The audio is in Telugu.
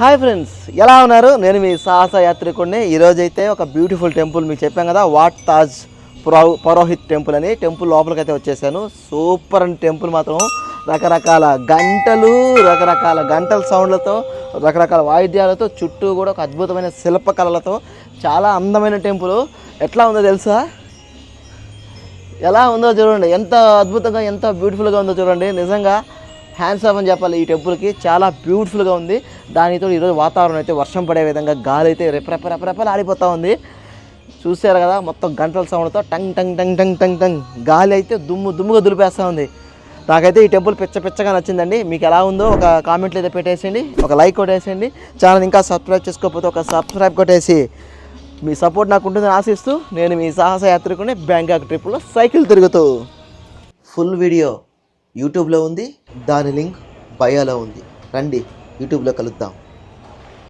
హాయ్ ఫ్రెండ్స్ ఎలా ఉన్నారు? నేను మీ సాహస యాత్రికుడిని ఈరోజు అయితే ఒక బ్యూటిఫుల్ టెంపుల్ మీకు చెప్పాం కదా వాట్ తాజ్ పురో పురోహిత్ టెంపుల్ అని. టెంపుల్ లోపలికి అయితే వచ్చేసాను. సూపర్ అని టెంపుల్ మాత్రం. రకరకాల గంటలు రకరకాల గంటల సౌండ్లతో రకరకాల వాయిద్యాలతో చుట్టూ కూడా ఒక అద్భుతమైన శిల్పకళలతో చాలా అందమైన టెంపుల్ ఎట్లా ఉందో తెలుసా? ఎలా ఉందో చూడండి. ఎంత అద్భుతంగా ఎంత బ్యూటిఫుల్గా ఉందో చూడండి. నిజంగా హ్యాండ్స్ ఆఫ్ అని చెప్పాలి ఈ టెంపుల్కి. చాలా బ్యూటిఫుల్గా ఉంది. దానితో ఈరోజు వాతావరణం అయితే వర్షం పడే విధంగా గాలి అయితే రెపరెప రెపరెపలు ఆడిపోతూ ఉంది. చూసారు కదా మొత్తం గంటల సౌండ్తో టంగ్ టంగ్ టంగ్ టంగ్ టంగ్ టంగ్ గాలి అయితే దుమ్ము దుమ్ముగా దులిపేస్తూ ఉంది. నాకైతే ఈ టెంపుల్ పిచ్చ పిచ్చగా నచ్చిందండి. మీకు ఎలా ఉందో ఒక కామెంట్లు అయితే పెట్టేసేయండి. ఒక లైక్ కొట్టేసేయండి. ఛానల్ ఇంకా సబ్స్క్రైబ్ చేసుకోకపోతే ఒక సబ్స్క్రైబ్ కొట్టేసి మీ సపోర్ట్ నాకు ఉంటుందని ఆశిస్తూ నేను మీ సాహస యాత్రికుని బ్యాంకాక్ ట్రిప్లో సైకిల్ తిరుగుతూ. Full video. యూట్యూబ్లో ఉంది. దాని లింక్ బయోలో ఉంది. రండి యూట్యూబ్లో కలుద్దాం.